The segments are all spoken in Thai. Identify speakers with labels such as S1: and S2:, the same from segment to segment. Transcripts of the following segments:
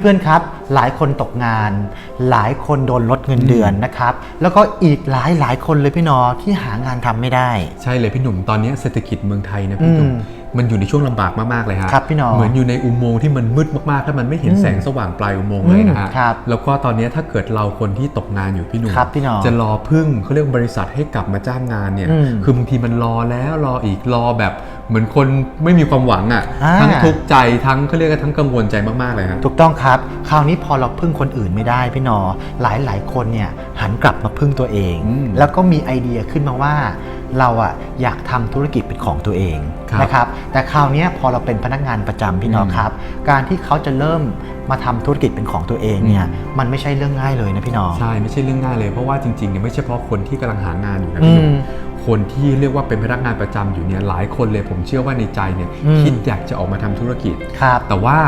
S1: เพื่อนๆครับ หลายคนตกงาน หลายคนโดนลดเงินเดือนนะครับ แล้วก็อีกหลายหลายๆคนเลยพี่นอที่หางานทำไม่ได้
S2: ใช่เลยพี่หนุ่มตอนนี้เศรษฐกิจเมืองไทยนะพี่หนุ่ม
S1: อื ม
S2: มันอยู่ในช่วงลำบากมากๆเลยฮะ
S1: ครับพี่หนอ
S2: เหมือนอยู่ในอุโมงค์ที่มันมืดมากๆแล้วมันไม่เห็น
S1: อืม
S2: แสงสว่างปลายอุโมงค์เลยนะฮะ
S1: อืมครับ
S2: แล้วก็ตอนนี้ถ้าเกิดเราคนที่ตกงานอยู่พี่หนุ่ม
S1: ครับพี่หนอ
S2: จะรอพึ่งเขาเรียกว่าบริษัทให้กลับมาจ้างงานเนี่ย
S1: อืม
S2: คือบางทีมันรอแล้วรออีกรอแบบเหมือนคนไม่มีความหวังอะ
S1: อ่า
S2: ทั้งทุกข์ใจทั้งเขาเรียกว่าทั้งกังวลใจมากๆเลยฮะ
S1: ถูกต้องครับ คราวนี้พอเราพึ่งคนอื่นไม่ได้พี่นอหลายหลายๆคนเนี่ยหันกลับมาพึ่งตัวเอง
S2: อืม
S1: แล้วก็มีไอเดียขึ้นมาว่า เราอะอยากทำธุรกิจเป็นของตัวเอง
S2: ครับ
S1: นะครับแต่คราวเนี้ยพอเราเป็นพนักงานประจำพี่นอ
S2: อืม
S1: ครับ การที่เขาจะเริ่มมาทำธุรกิจเป็นของตัวเองเนี่ย
S2: อืม
S1: มันไม่ใช่เรื่องง่ายเลยนะพี่นอ
S2: ใช่ไม่ใช่เรื่องง่ายเลยเพราะว่าจริงๆเนี่ยไม่ใช่เฉพาะคนที่กำลังหางานอยู่นะพี่หนุ่
S1: อื
S2: ม
S1: ม
S2: คนที่เรียกว่าเป็นพนักงานประจำอยู่เนี่ยหลายคนเลยผมเชื่อว่าในใจเนี่ย
S1: อืม
S2: คิดอยากจะออกมาทำธุรกิจ
S1: ครับ
S2: แต่ว่า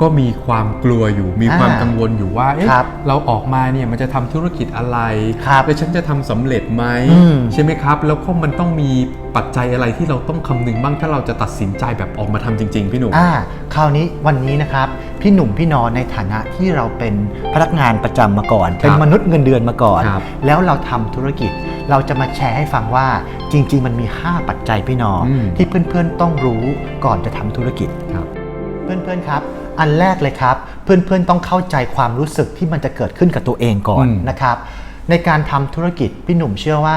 S2: ก็มีความกลัวอยู่ มีความ
S1: อ่า
S2: กังวลอยู่ว่า เอ๊ะ
S1: ครับ
S2: เราออกมาเนี่ยมันจะทำธุรกิจอะไร
S1: ครับ
S2: แล้วฉันจะทำสำเร็จไหม
S1: อืม
S2: ใช่ไหมครับ แล้วก็มันต้องมีปัจจัยอะไรที่เราต้องคำนึงบ้างถ้าเราจะตัดสินใจแบบออกมาทำจริง ๆ พี่หนุ่ม
S1: อ่าคราวนี้วันนี้นะครับ พี่หนุ่มพี่นอนในฐานะที่เราเป็นพนักงานประจำมาก่อน เป็นมนุษย์เงินเดือนมาก่อน
S2: ครับ
S1: แล้วเราทำธุรกิจ เราจะมาแชร์ให้ฟังว่าจริง ๆ มันมี 5 ปัจจัยพี่นออ
S2: ม
S1: ที่เพื่อนๆต้องรู้ก่อนจะทำธุรกิจ
S2: ครับ
S1: เพื่อนๆครับ อันแรกเลยครับ เพื่อนๆต้องเข้าใจความรู้สึกที่มันจะเกิดขึ้นกับตัวเองก่อน
S2: อืม
S1: นะครับในการทำธุรกิจพี่หนุ่มเชื่อว่า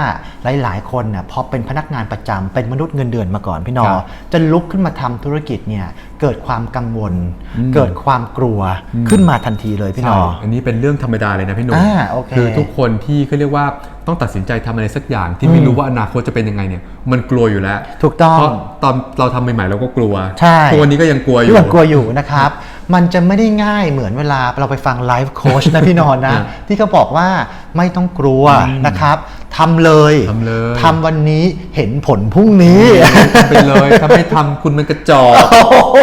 S1: หลาย ๆ คนน่ะพอเป็นพนักงานประจำเป็นมนุษย์เงินเดือนมาก่อนพี่นอ
S2: ครับ
S1: จะลุกขึ้นมาทำธุรกิจเนี่ยเกิดความกังวล
S2: อืม
S1: เกิดความกลัว
S2: อืม
S1: ขึ้นมาทันทีเลยพี่นอ
S2: ใช่อันนี้เป็นเรื่องธรรมดาเลยนะพี่หนุ่ม
S1: อ่าโอเค
S2: คือทุกคนที่เขาเรียกว่าต้องตัดสินใจทำอะไรสักอย่างที่ไม่
S1: อืม
S2: รู้ว่าอนาคตจะเป็นยังไงเนี่ยมันกลัวอยู่แล้ว
S1: ถูกต้อง
S2: เพราะตอนเราทำใหม่ๆเราก็กลัว
S1: ใช่
S2: ทุกวันนี้ก็ยังกลัวอยู่
S1: ที่ผมกลัวอยู่นะครับ มันจะไม่ได้ง่ายเหมือนเวลาเราไปฟังไลฟ์โค้ชนะพี่นอนนะ
S2: อ่า
S1: ที่เขาบอกว่าไม่ต้องกลัว
S2: อืม
S1: นะครับทำเลย
S2: ทำเลย
S1: ทำวันนี้เห็นผลพรุ่งนี้
S2: ทำไปเลยถ้าไม่ทำคุณมันกระจอก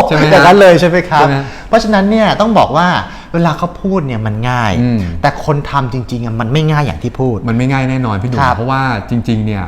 S2: ใช่ไหมฮะ
S1: อย่างนั้นเลยใช่ไหมครับ
S2: ใช่ไหม
S1: เพราะฉะนั้นเนี่ยต้องบอกว่าเวลาเขาพูดเนี่ยมันง่าย
S2: อืม
S1: แต่คนทำจริงๆอะมันไม่ง่ายอย่างที่พูด
S2: มันไม่ง่ายแน่นอนพี่หนุ่ม
S1: ครับ
S2: เพราะว่าจริงๆเนี่ย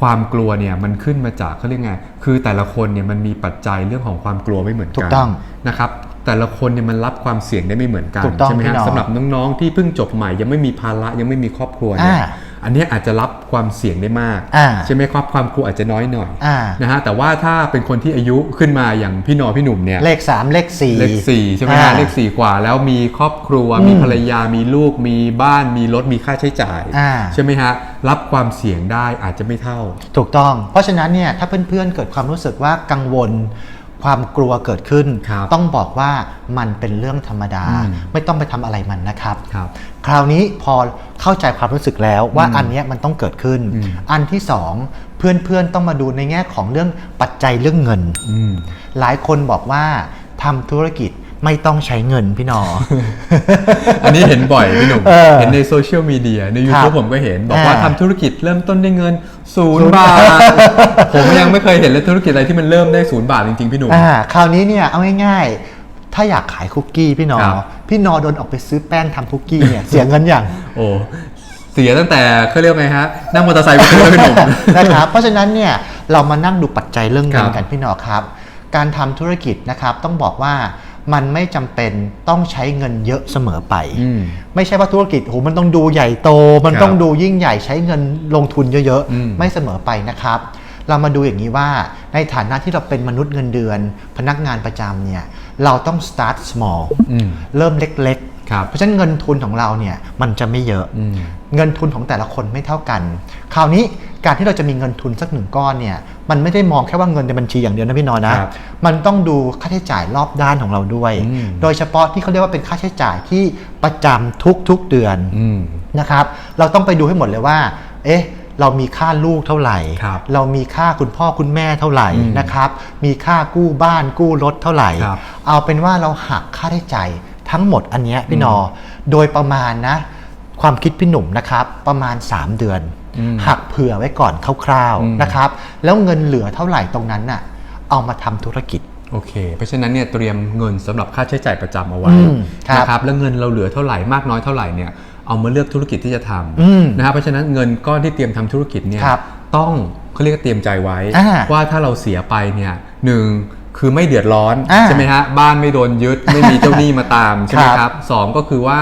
S2: ความกลัวเนี่ยมันขึ้นมาจากเขาเรียกไง คือแต่ละคนเนี่ยมันมีปัจจัยเรื่องของความกลัวไม่เหมือน
S1: ถู
S2: กั
S1: กต้อง
S2: นะครับ แต่ละคนเนี่ยมันรับความเสี่ยงได้ไม่เหมือนกัน
S1: ถูกต้อง
S2: ใช่ไหม
S1: พี่
S2: ฮะ
S1: น้อง
S2: สำหรับน้องๆที่เพิ่งจบใหม่ ยังไม่มีภาระยังไม่มีครอบครัวเนี่ย
S1: อ่า
S2: อันเนี้ยอาจจะรับความเสี่ยงได้มาก
S1: อ่า
S2: ใช่ไหมครับความกลัวอาจจะน้อยหน่อย
S1: อ่า
S2: นะฮะแต่ว่าถ้าเป็นคนที่อายุขึ้นมาอย่างพี่นอพี่หนุ่มเนี่ย
S1: เลข3เลข4
S2: เลขสี่ใช่ไหม
S1: อ่า
S2: ฮะเลขสี่กว่าแล้วมีครอบครัว
S1: อืม
S2: มีภรรยามีลูกมีบ้านมีรถมีค่าใช้จ่าย
S1: อ่า
S2: ใช่ไหมฮะ รับความเสี่ยงได้อาจจะไม่เท่า
S1: ถูกต้อง เพราะฉะนั้นเนี่ยถ้าเพื่อนๆเกิดความรู้สึกว่ากังวล ความกลัวเกิดขึ้น
S2: ครับ
S1: ต้องบอกว่ามันเป็นเรื่องธรรมดา
S2: อืม
S1: ไม่ต้องไปทำอะไรมันนะครับ
S2: ครับ
S1: คราวนี้พอเข้าใจความรู้สึกแล้วว่า
S2: อืม
S1: อันเนี้ยมันต้องเกิดขึ้น
S2: อืม
S1: อันที่สองเพื่อนๆต้องมาดูในแง่ของเรื่องปัจจัยเรื่องเงิน
S2: อืม
S1: หลายคนบอกว่าทำธุรกิจ ไม่ต้องใช้เงินพี่หนอ
S2: อันนี้เห็นบ่อยพี่หนุ่ม
S1: เออ
S2: เห็นในโซเชียลมีเดียใน
S1: ครั
S2: YouTube
S1: บ
S2: ผมก็เห็น บอกว่า
S1: อ่า
S2: ทำธุรกิจเริ่มต้นด้วยเงินศูน
S1: ศู
S2: ย์
S1: นย์
S2: บาท ผมยังไม่เคยเห็นเลยธุรกิจอะไรที่มันเริ่มได้ศูนย์บาทจริงๆพี่หนุ่ม
S1: อ่าคราวนี้เนี่ยเอาง่ายๆ ถ้าอยากขายคุกกี้พี่หนอ
S2: ครับ
S1: พี่หนอโดนออกไปซื้อแป้งทำคุกกี้เนี่ยเสียเงินอย่าง
S2: โอ้เสียตั้งแต่เขาเรียกไงฮะ นั่งมอเตอร์ไซค์ไปซื้อแล้วพี่หนุ่ม
S1: นะครับเพราะฉะนั้นเนี่ยเรามานั่งดูปัจจัยเรื่องเงิน
S2: ครับ
S1: กันพี่หนอครับ การทำธุรกิจนะครับต้องบอกว่า มันไม่จำเป็นต้องใช้เงินเยอะเสมอไป
S2: อืม
S1: ไม่ใช่ว่าธุรกิจโหมันต้องดูใหญ่โต มัน
S2: ครับ
S1: ต้องดูยิ่งใหญ่ใช้เงินลงทุนเยอะ
S2: อืม
S1: ๆไม่เสมอไปนะครับ เรามาดูอย่างนี้ว่าในฐานะที่เราเป็นมนุษย์เงินเดือน พนักงานประจำเนี่ยเราต้อง start small
S2: อืม
S1: เริ่มเล็ก
S2: ครับ
S1: ๆเพราะฉะนั้นเงินทุนของเราเนี่ยมันจะไม่เยอะ
S2: อืม
S1: เงินทุนของแต่ละคนไม่เท่ากัน คราวนี้การที่เราจะมีเงินทุนสักหนึ่งก้อนเนี่ย มันไม่ได้มองแค่ว่าเงินในบัญชีอย่างเดียวนะพี่นอนนะ
S2: ครับ
S1: มันต้องดูค่าใช้จ่ายรอบด้านของเราด้วย
S2: อืม
S1: โดยเฉพาะที่เขาเรียกว่าเป็นค่าใช้จ่ายที่ประจำทุกๆเดือน
S2: อืม
S1: นะครับ เราต้องไปดูให้หมดเลยว่า เอ๊ะ เรามีค่าลูกเท่าไหร่
S2: ครับ
S1: เรามีค่าคุณพ่อคุณแม่เท่าไหร่
S2: อืม
S1: นะครับ มีค่ากู้บ้านกู้รถเท่าไหร่
S2: ครับ
S1: เอาเป็นว่าเราหักค่าใช้จ่าย ทั้งหมดอันเนี้ยพี่นอ โดยประมาณนะ ความคิดพี่หนุ่มนะครับประมาณ 3 เดือน
S2: อืม
S1: หักเผื่อไว้ก่อนคร่าว
S2: อืม
S1: ๆนะครับ แล้วเงินเหลือเท่าไหร่ตรงนั้นน่ะเอามาทำธุรกิจ
S2: โอเค เพราะฉะนั้นเนี่ยเตรียมเงินสำหรับค่าใช้จ่ายประจำเอาไว้
S1: อืมครับ
S2: นะครับแล้วเงินเราเหลือเท่าไหร่มากน้อยเท่าไหร่เนี่ยเอามาเลือกธุรกิจที่จะท
S1: อืมำ
S2: นะครับเพราะฉะนั้นเงินก้อนที่เตรียมทำธุรกิจเนี่ย
S1: ครับ
S2: ต้องเขาเรียกว่าเตรียมใจไว้
S1: อ่า
S2: ว่าถ้าเราเสียไปเนี่ยหนึ่ง คือไม่เดือดร้อน
S1: อ่า
S2: ใช่ไหมฮะบ้านไม่โดนยึดไม่มีเจ้าหนี้มาตามใช่ไหม
S1: ครับ
S2: ครับสองก็คือว่า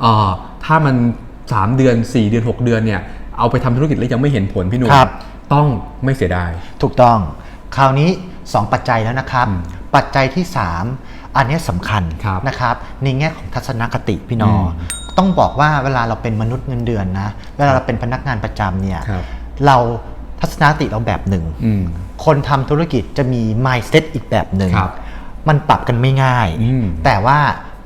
S2: เอ่อถ้ามัน 3 เดือน 4 เดือน 6 เดือนเนี่ยเอาไปทำธุรกิจแล้วยังไม่เห็นผลพี่หนุ่ม
S1: ครับ
S2: ต้องไม่เสียดาย
S1: ถูกต้อง คราวนี้ 2 ปัจจัยแล้วนะครับ
S2: อืม
S1: ปัจจัยที่ 3 อันเนี้ยสำคัญ
S2: ครับ
S1: นะครับในแง่ของทัศนคติพี่นออ
S2: ม
S1: ต้องบอกว่าเวลาเราเป็นมนุษย์เงินเดือนนะ เวลาเราเป็นพนักงานประจำเนี่ย
S2: ครับ
S1: เรา ทัศนคติเราแบบหนึ่ง
S2: อืม
S1: คนทำธุรกิจจะมี mindset อีกแบบหนึ่ง
S2: ครับ
S1: มันปรับกันไม่ง่าย
S2: อืม
S1: แต่ว่า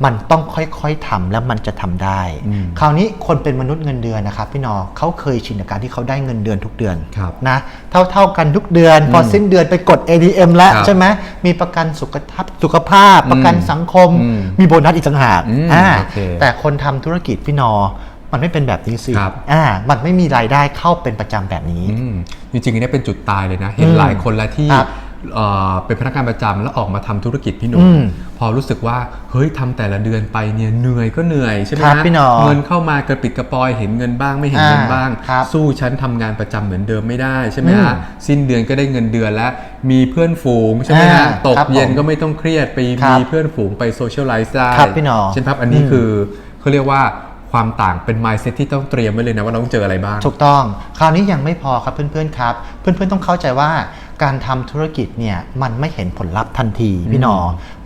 S1: มันต้องค่อยๆทำแล้วมันจะทำได้
S2: อืม
S1: คราวนี้คนเป็นมนุษย์เงินเดือนนะครับพี่นอเขาเคยชินกับการที่เขาได้เงินเดือนทุกเดือน
S2: ครับ
S1: นะเท่าๆกันทุกเดือน พอสิ้นเดือนไปกด ATM แล้ว
S2: ครับ
S1: ใช่ไหมมีประกันสุขภาพสุขภาพ ประกันสังคม
S2: อืม
S1: มีโบนัสอีกต่างหาก
S2: อืม
S1: อ่า
S2: โอเค
S1: แต่คนทำธุรกิจพี่นอ มันไม่เป็นแบบนี้สิ
S2: ครับ
S1: อ่า มันไม่มีรายได้เข้าเป็นประจำแบบนี้
S2: อืมจริงๆอันนี้เป็นจุดตายเลยนะ เห็น
S1: อืม
S2: หลายคนแล้วที่
S1: ครับ
S2: เอ่อเป็นพนักงานประจำแล้วออกมาทำธุรกิจพี่หนุ่
S1: อื
S2: ม
S1: ม
S2: พอรู้สึกว่าเฮ้ยทำแต่ละเดือนไปเนี่ยเหนื่อยก็เหนื่อยใช่ไหม
S1: ครับ
S2: ฮะ
S1: พี่หนอ
S2: เงินเข้ามากระปิดกระปอยเห็นเงินบ้างไม่เห็น
S1: อ่า
S2: เงินบ้าง
S1: ครับ
S2: สู้ฉันทำงานประจำเหมือนเดิมไม่ได้ใช่ไหม
S1: อืม
S2: ฮะสิ้นเดือนก็ได้เงินเดือนแล้ว มีเพื่อนฝูงใช่ไหมฮะ
S1: อ่า
S2: ตก
S1: ครับ
S2: เย็น
S1: ผม
S2: ก็ไม่ต้องเครียดไป
S1: ครับ
S2: มีเพื่อนฝูงไปโซเชียลไลซ์ได้
S1: ครับพี่หนอ
S2: ใช่ไหมครับอันนี้
S1: อืม
S2: คือเขาเรียกว่า ความต่างเป็น mindset ที่ต้องเตรียมไว้เลยนะว่าเราต้องเจออะไรบ้าง
S1: ถูกต้องคราวนี้ยังไม่พอครับเพื่อนๆครับ เพื่อนๆต้องเข้าใจว่าการทำธุรกิจเนี่ยมันไม่เห็นผลลัพธ์ทันทีพี่หนอ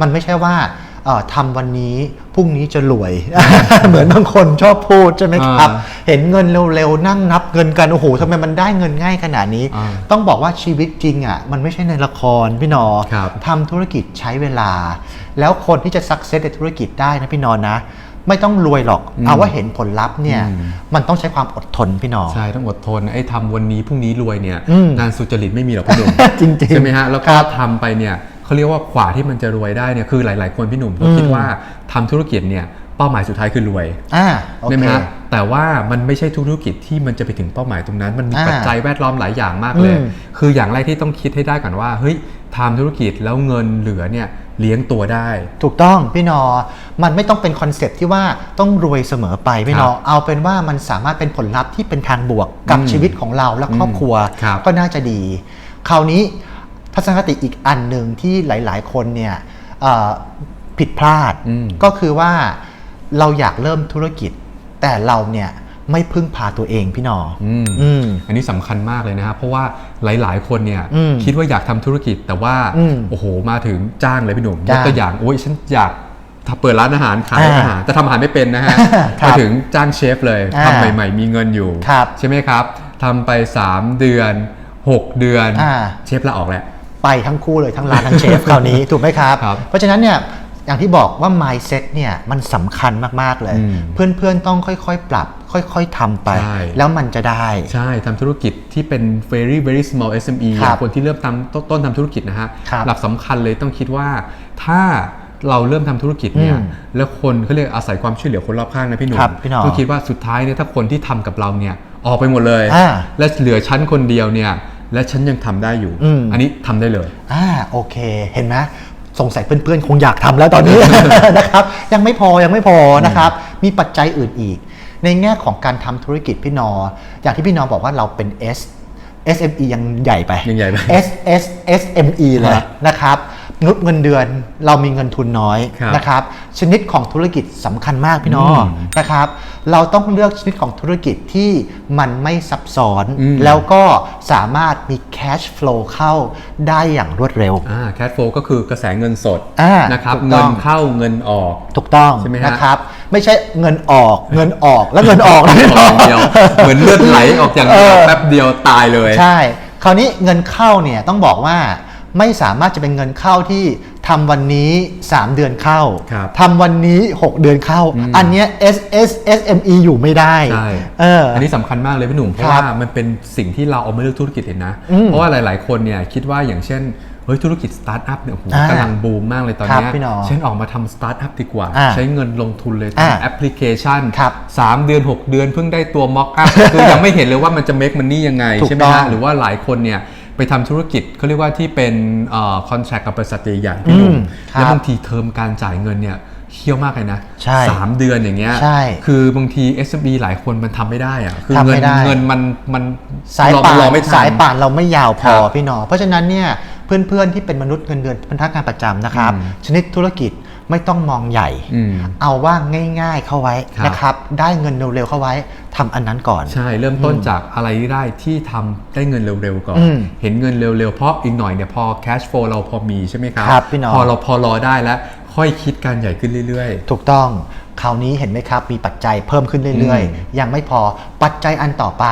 S1: มันไม่ใช่ว่าเอ่อทำวันนี้พรุ่งนี้จะรวย เหมือนบางคนชอบพูดใช่ไหมครับ
S2: อ่า
S1: เห็นเงินเร็วๆนั่งนับเงินกันโอ้โหทำไมมันได้เงินง่ายขนาดนี้
S2: อ่า
S1: ต้องบอกว่าชีวิตจริงอะมันไม่ใช่ในละครพี่หนอ
S2: ครับ
S1: ทำธุรกิจใช้เวลา แล้วคนที่จะสักเซสในธุรกิจได้นะพี่หนอนะ ไม่ต้องรวยหรอก
S2: อืม
S1: เอาว่าเห็นผลลัพธ์เนี่ย
S2: อืม
S1: มันต้องใช้ความอดทนพี่หนอ
S2: ใช่ ต้องอดทน ไอ้ทำวันนี้พรุ่งนี้รวยเนี่ย
S1: อืม
S2: งานสุจริตไม่มีหรอกพี่หนุ่ม
S1: จริงๆ
S2: ใช่ไหมฮะ แล้ว
S1: ค
S2: ก็
S1: รับ
S2: ทำไปเนี่ยเขาเรียกว่าขวาที่มันจะรวยได้เนี่ย คือหลาย ๆ คนพี่หนุ่มเขาคิด
S1: อืม
S2: ว่าทำธุรกิจเนี่ยเป้าหมายสุดท้ายคือรวย
S1: อ่าโอ
S2: ใช่ไหม
S1: เค
S2: ฮะแต่ว่ามันไม่ใช่ทุกธุรกิจที่มันจะไปถึงเป้าหมายตรงนั้น มันมี
S1: อ่า
S2: ปัจจัยแวดล้อมหลายอย่างมากเลย
S1: อืม
S2: คืออย่างแรกที่ต้องคิดให้ได้ก่อนว่า เฮ้ยทำธุรกิจแล้วเงินเหลือเนี่ย เลี้ยงตัวได้
S1: ถูกต้องพี่นอ มันไม่ต้องเป็นคอนเซปต์ที่ว่าต้องรวยเสมอไปพี่นอ
S2: ครับ
S1: เอาเป็นว่ามันสามารถเป็นผลลัพธ์ที่เป็นทางบวกกับ
S2: อืม
S1: ชีวิตของเราและครอบครัว
S2: ครับ
S1: ก็น่าจะดี คราวนี้ทัศนคติอีกอันหนึ่งที่หลาย ๆ คนเนี่ยเอ่อผิดพลาด
S2: อืม
S1: ก็คือว่าเราอยากเริ่มธุรกิจ แต่เราเนี่ย ไม่พึ่งพาตัวเองพี่นออ
S2: อืม
S1: อืม
S2: อันนี้สำคัญมากเลยนะครับเพราะว่าหลายๆ คนเนี่ย
S1: อืม
S2: คิดว่าอยากทำธุรกิจแต่ว่า
S1: อืม
S2: โอ้โหมาถึงจ้างเลยพี่หนุ่มย
S1: จ้าง
S2: กตัวอย่างโอ้ยฉันอยากทำเปิดร้านอาหารขาย
S1: อ่า
S2: อาหารแต่ทำอาหารไม่เป็นนะฮะ
S1: ครับ
S2: มาถึงจ้างเชฟเลย
S1: อ่า
S2: ทำใหม่ๆ มีเงินอยู่
S1: ครับ
S2: ใช่ไหมครับทำไป 3 เดือน 6 เดือน
S1: อ่า
S2: เชฟลาออกแล้ว
S1: ไปทั้งคู่เลยทั้งร้านทั้งเชฟ คราวนี้ถูกไหมครับ
S2: ครับ
S1: เพราะฉะนั้นเนี่ย อย่างที่บอกว่า mindset เนี่ยมันสำคัญมากๆเลย
S2: อืม
S1: เพื่อนๆต้องค่อยๆ ปรับ ค่อยๆทำไป
S2: ใช่
S1: แล้วมันจะได้
S2: ใช่ทำธุรกิจที่เป็น very very small SME
S1: ครับ
S2: คนที่เริ่มทำต้นต้นทำธุรกิจนะฮะ
S1: ครับ
S2: หลักสำคัญเลยต้องคิดว่าถ้าเราเริ่มทำธุรกิจเนี่ย
S1: อืม
S2: แล้วคนเขาเรียกอาศัยความช่วยเหลือคนรอบข้างนะพี่หนุ่ม
S1: ครับพี่หนุ่ม
S2: ต้องคิดว่าสุดท้ายเนี่ยถ้าคนที่ทำกับเราเนี่ยออกไปหมดเลย
S1: อ่า
S2: และเหลือชั้นคนเดียวเนี่ยและฉันยังทำได้อยู่
S1: อืม
S2: นนี้ทำได้เลย
S1: อ่าโอเค เห็นไหม สงสัยเพื่อนๆ คงอยากทำแล้วตอนนี้นะครับ ยังไม่พอยังไม่พอนะครับ มีปัจจัยอื่นอีก ในแง่ของการทำธุรกิจพี่นอ อย่างที่พี่นอบอกว่าเราเป็น S SME ยังใหญ่ไป
S2: ยังใหญ่ไป
S1: S S SME เลย
S2: ครับ
S1: นะครับม นุษย์เงินเดือนเรามีเงินทุนน้อย
S2: ครับ
S1: นะครับ ชนิดของธุรกิจสำคัญมากพี่นอ
S2: อืม
S1: นะครับ เราต้องเลือกชนิดของธุรกิจที่มันไม่ซับซ้อน
S2: อืม
S1: แล้วก็สามารถมี cash flow เข้าได้อย่างรวดเร็ว
S2: อ่า cash flow ก็คือกระแสเงินสด
S1: อ่า
S2: นะครับ
S1: ถูกต้
S2: เงิ
S1: อง
S2: นเข้าเงินออก
S1: ถูกต้อง
S2: ใช่ไหมฮะ
S1: นะครับ ไม่ใช่เงินออกเงินออกแล้วเงินออกนะ
S2: ออกอย่างเดียวเหมือนเลือดไหลออกอย่างเดียว
S1: เออ
S2: แป๊บเดียวตายเลย
S1: ใช่ คราวนี้เงินเข้าเนี่ยต้องบอกว่า ไม่สามารถจะเป็นเงินเข้าที่ทำวันนี้ 3 เดือนเข้า
S2: ครับ
S1: ทำวันนี้ 6 เดือนเข้า อันเนี้ย S S S M E อยู่ไม่ได้
S2: ใช่
S1: เออ
S2: อันนี้สำคัญมากเลยพี่หนุ่มเพ
S1: ค
S2: ราะ
S1: รับ
S2: ว่ามันเป็นสิ่งที่เราเอามาเลือกธุรกิจเห็นนะ
S1: อืม
S2: เพราะว่าหลาย ๆ คนเนี่ยคิดว่าอย่างเช่นเฮ้ยธุรกิจสตาร์ทอัพเนี่ยโอ้โห
S1: อ่ากำ
S2: ลังบูมมากเลยตอน
S1: ครับ
S2: เนี้ย
S1: พี่หนอ
S2: ฉันออกมาทำสตาร์ทอัพดีกว่า
S1: อ่า
S2: ใช้เงินลงทุนเลย
S1: อ่า
S2: ทำแอปพลิเคชัน
S1: ครับ
S2: สามเดือน 6 เดือนเพิ่งได้ตัวม็อกอัพ คือยังไม่เห็นเลยว่ามันจะ make money ยังไง
S1: ถูก
S2: ใช่ไหม
S1: ต้อ
S2: ฮะ
S1: ง
S2: หรือว่าหลายคนเนี่ย ไปทำธุรกิจเขาเรียกว่าที่เป็นคอนแทคกับบริษัทใหญ่ๆพี่หนุ่ม
S1: อืมครับ
S2: แล้วบางทีเทอมการจ่ายเงินเนี่ยเคี่ยวมากเลยนะ
S1: ใช่
S2: สามเดือนอย่างเงี้ย
S1: ใช่
S2: คือบางที SME หลายคนมันทำไม่ได้อะคือ
S1: ทำไม่
S2: เงิน
S1: ได้
S2: เงินมันมัน
S1: สาย
S2: รอ
S1: ป่าน
S2: รอไม่ทัน
S1: สายป่านเราไม่ยาวพอ
S2: ครับ
S1: พี่หนอ เพราะฉะนั้นเนี่ยเพื่อนๆที่เป็นมนุษย์เงินเดือนพนักงานประจำนะครับ
S2: อืม
S1: ชนิดธุรกิจไม่ต้องมองใหญ่
S2: อืม
S1: เอาว่าง่าย ๆเข้าไว้
S2: ครับ
S1: นะครับ ได้เงินเร็วๆเข้าไว้ ทำอันนั้นก่อน
S2: ใช่เริ่มต้นจากอะไรก็ได้ที่ทำได้เงินเร็วๆก่อน
S1: อืม
S2: เห็นเงินเร็วๆ เพราะอีกหน่อยเนี่ยพอ cash flow เราพอมีใช่ไหมครับ
S1: ครับพี่น้อง
S2: พอเราพอรอได้แล้ว ค่อยคิดการใหญ่ขึ้นเรื่อย
S1: ถูกต้องคราวนี้เห็นไหมครับ มีปัจจัยเพิ่มขึ้นเรื่อย
S2: อืม
S1: ๆยังไม่พอปัจจัยอันต่อไป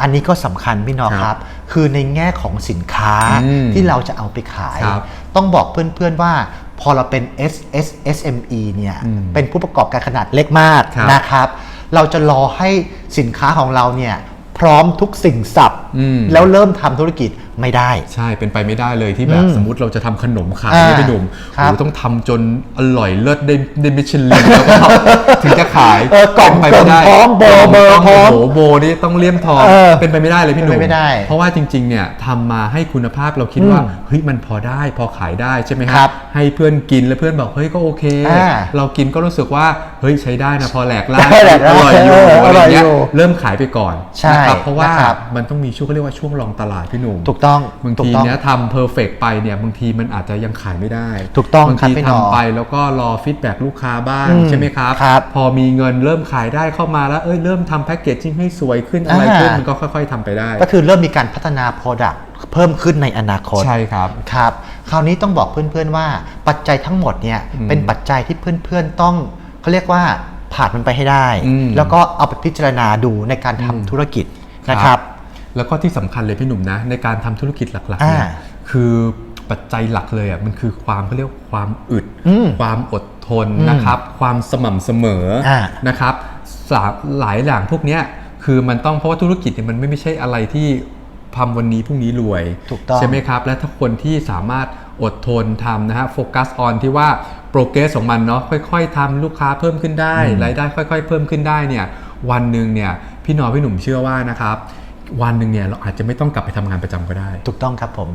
S1: อันนี้ก็สำคัญพี่น้อง
S2: ครับ
S1: ครับ คือในแง่ของสินค้า
S2: อืม
S1: ที่เราจะเอาไปขาย
S2: ครับ
S1: ต้องบอกเพื่อนๆว่าพอเราเป็น S S S M E เนี่ย
S2: อืม
S1: เป็นผู้ประกอบการขนาดเล็กมาก
S2: ครับ
S1: นะครับ เราจะรอให้สินค้าของเราเนี่ยพร้อมทุกสิ่งสับ
S2: อืม
S1: แล้วเริ่มทำธุรกิจ ไม่ได้
S2: ๆใช่เป็นไปไม่ได้เลยที่แบบ
S1: อืม
S2: สมมติเราจะทำขนมขาย
S1: อ่า
S2: เนี่ยพี่หนุ่ม
S1: ครับ
S2: โอ้ต้องทำจนอร่อยเลิศได้ได้มิชลินแล้วก็ถึงจะขาย
S1: เออกล่อง
S2: เป็นไปไม่ได้
S1: พร้อมเบอร์เบอร์
S2: ต้อง
S1: พร้อม
S2: โอ้โหโบนี่ต้องเลี่ยมทอง
S1: เออ
S2: เป็นไปไม่ได้เลยพี่หนุ่
S1: เป็นไปไม่ได้
S2: เพราะว่าจริงๆเนี่ยทำมาให้คุณภาพเราคิดว่า
S1: อืม
S2: เฮ้ยมันพอได้พอขายได้ใช่ไหม
S1: ค
S2: ค
S1: รั
S2: รับบให้เพื่อนกินแล้วเพื่อนบอกเฮ้ยก็โอเค
S1: อ่า
S2: เรากินก็รู้สึกว่าเฮ้ยใช้ได้นะพอแหลกล่า
S1: ได้แหลก
S2: อ
S1: ลา
S2: ร่อยอยู่
S1: เอออ
S2: อะไร
S1: ร่อย
S2: เงี้ย
S1: อยู่
S2: เริ่มขายไปก่อน
S1: ใช่
S2: นะครับเพราะว่า
S1: นะครับ
S2: มันต้องมีช่วงเขาเรียกว่าช่วงรองตลาดพี่หนุ่ม
S1: ถูกต้อง
S2: บาง
S1: ถูก
S2: ที
S1: ต้อง
S2: เนี้ยทำเพอร์เฟกไปเนี่ยบางทีมันอาจจะยังขายไม่ได้
S1: ถูกต้อง
S2: บาง
S1: ครับ
S2: ที
S1: พี่หนอ
S2: ทำไปแล้วก็รอฟีดแบ็ลูกค้าบ้าง
S1: อืม
S2: ใช่ไหมครับ
S1: ครับ
S2: พอมีเงินเริ่มขายได้เข้ามาแล้วเอ้ยเริ่มทำแพ็กเกจจิ้งให้สวยขึ้นอะไร
S1: อ่า
S2: ขึ้นมันก็ค่อย ๆทำไปได้
S1: ก็คือเริ่มมีการพัฒนา Product เพิ่มขึ้นในอนาคต
S2: ใช่ครับ
S1: ครับ คราวนี้ต้องบอกเพื่อนๆว่าปัจจัยทั้งหมดเนี่ย
S2: อืม
S1: เป็นปัจจัยที่เพื่อนๆต้องเขาเรียกว่าผ่านมันไปให้ได้
S2: อืม
S1: แล้วก็เอาไปพิจารณาดูในการทำ
S2: อืม
S1: ธุรกิจนะครับ
S2: แล้วก็ที่สำคัญเลยพี่หนุ่มนะ ในการทำธุรกิจหลักๆ
S1: อ่า
S2: เนี่ยคือปัจจัยหลักเลยอะมันคือความเขาเรียกว่าความอึด
S1: อืม
S2: ความอดทน
S1: อืม
S2: นะครับ ความสม่ำเสมออานะครับสามหลายอย่างพวกเนี้ยคือมันต้องเพราะว่าธุรกิจเนี่ยมันไม่ไม่ใช่อะไรที่ทำวันนี้พรุ่งนี้รวย
S1: ถูกต้อง
S2: ใช่ไหมครับ และถ้าคนที่สามารถอดทนทำนะฮะโฟกัสออนที่ว่าโปรเกรสของมันเนาะค่อย ๆทำลูกค้าเพิ่มขึ้นได้รายได้ค่อย ๆ เพิ่มขึ้นได้เนี่ยวันหนึ่งเนี่ยพี่หนอพี่หนุ่มเชื่อว่านะครับ วันหนึ่งเนี่ยเราอาจจะไม่ต้องกลับไปทำงานประจำก็ได้
S1: ถูกต้องครับผม